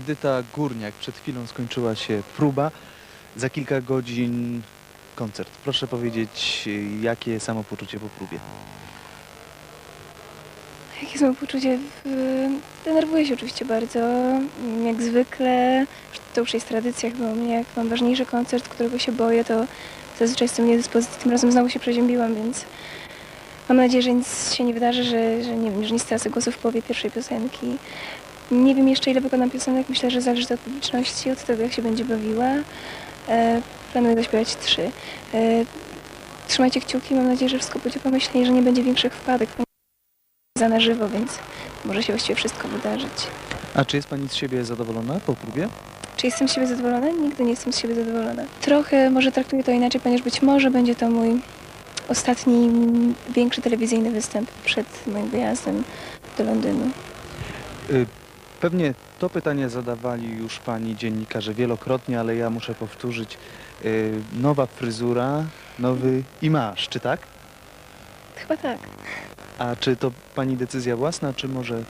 Edyta Górniak. Przed chwilą skończyła się próba. Za kilka godzin koncert. Proszę powiedzieć, jakie samopoczucie po próbie? Jakie są poczucie? W- Denerwuję się oczywiście bardzo, jak zwykle. To już jest tradycja chyba u mnie, jak mam ważniejszy koncert, którego się boję, to zazwyczaj jestem niedyspozycji. Tym razem znowu się przeziębiłam, więc mam nadzieję, że nic się nie wydarzy, że, że nie wiem, że nie stracę głosu w połowie pierwszej piosenki. Nie wiem jeszcze ile wykonam piosenek, myślę, że zależy to od publiczności, od tego jak się będzie bawiła. E, planuję zaśpiewać trzy. E, trzymajcie kciuki, mam nadzieję, że wszystko pójdzie pomyślnie i że nie będzie większych wpadek za na żywo, więc może się właściwie wszystko wydarzyć. A czy jest Pani z siebie zadowolona po próbie? Czy jestem z siebie zadowolona? Nigdy nie jestem z siebie zadowolona. Trochę może traktuję to inaczej, ponieważ być może będzie to mój ostatni większy telewizyjny występ przed moim wyjazdem do Londynu. Y, Pewnie to pytanie zadawali już Pani dziennikarze wielokrotnie, ale ja muszę powtórzyć. Y, Nowa fryzura, nowy imaż, czy tak? Chyba tak. A czy to Pani decyzja własna, czy może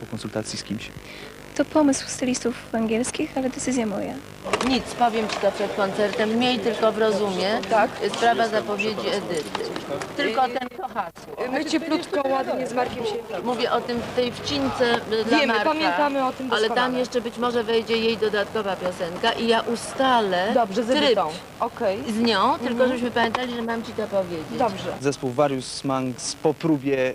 po konsultacji z kimś? To pomysł stylistów angielskich, ale decyzja moja. Nic, powiem Ci to przed koncertem. Miej tylko w rozumie. Tak. Sprawa zapowiedzi Edyty. Tylko ten to hasło. My cieplutko, ładnie z Markiem się Mówię o tym w tej wcince y, dla Wiemy, Marka. pamiętamy o tym Ale doskonale. tam jeszcze być może wejdzie jej dodatkowa piosenka i ja ustalę Dobrze, z tryb. Okej. z nią, tylko żebyśmy pamiętali, że mam Ci to powiedzieć. Dobrze. Zespół Various Manx po próbie